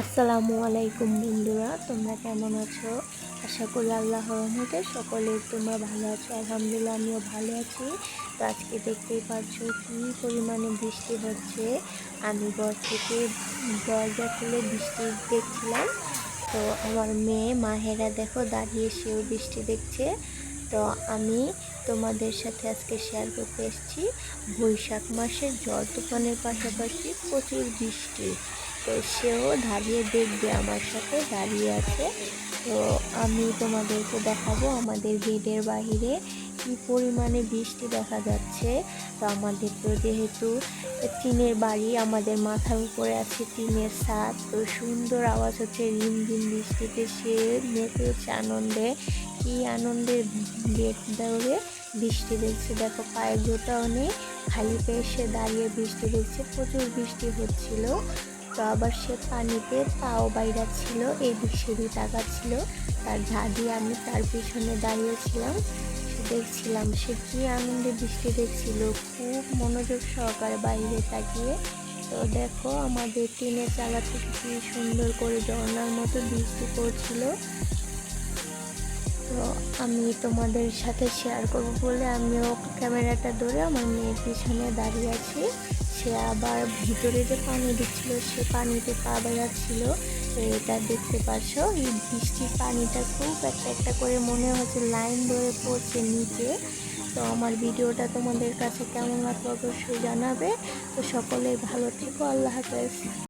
আসসালামু আলাইকুম বন্ধুরা, তোমরা কেমন আছো? আশা করি আল্লাহ রহমতে সকলে তোমরা ভালো আছো, আলহামদুলিল্লাহ আমিও ভালো আছি। তো আজকে দেখতেই পাচ্ছ কী পরিমাণে বৃষ্টি হচ্ছে। আমি ঘর থেকে দরজা খুলে বৃষ্টি দেখছিলাম। তো আমার মেয়ে মাহেরা দেখো দাঁড়িয়ে সেও বৃষ্টি দেখছে। তো আমি তোমাদের সাথে আজকে শেয়ার করতে এসেছি। বৈশাখ মাসের জল তুফানের পাশাপাশি প্রচুর বৃষ্টি। তো সেও দাঁড়িয়ে দেখবে আমার সাথে, দাঁড়িয়ে আছে। তো আমি তোমাদেরকে দেখাবো আমাদের গেটের বাহিরে কী পরিমাণে বৃষ্টি দেখা যাচ্ছে। তো আমাদের তো যেহেতু টিনের বাড়ি, আমাদের মাথার উপরে আছে টিনের ছাদ। তো সুন্দর আওয়াজ হচ্ছে রিম রিম বৃষ্টিতে, সে মেতে হচ্ছে আনন্দে কি আনন্দের দৌড়ে বৃষ্টি দেখছে। দেখো পায়ে জোটাও নেই, খালি পেয়ে সে দাঁড়িয়ে বৃষ্টি দেখছে। প্রচুর বৃষ্টি হচ্ছিল। তো আবার সে পানিতে পাও বাইরা ছিল এই এদিক সেদিক তাকাচ্ছিল। তার ঝাঁদি আমি তার পিছনে দাঁড়িয়েছিলাম। দেখছিলাম সে কি আনন্দে বৃষ্টি দেখছিল। খুব মনোযোগ সহকারে বাইরে তাকিয়ে। তো দেখো, আমাদের টিনের চালা থেকে কি সুন্দর করে ঝর্নার মতো বৃষ্টি পড়ছিল। তো আমি তোমাদের সাথে শেয়ার করব বলে আমিও ক্যামেরাটা ধরে আমার মেয়ের পিছনে দাঁড়িয়ে আছি। সে আবার ভিতরে যে পানি দিচ্ছিল, সে পানিতে পা বেড়াচ্ছিল। এটা দেখতে পাচ্ছ এই বৃষ্টির পানিটা খুব একটা একটা করে মনে হচ্ছে লাইন ধরে পড়ছে নিচে। তো আমার ভিডিওটা তোমাদের কাছে কেমন লাগল অবশ্যই জানাবে। তো সকলেই ভালো থেকো, আল্লাহ হাফেজ।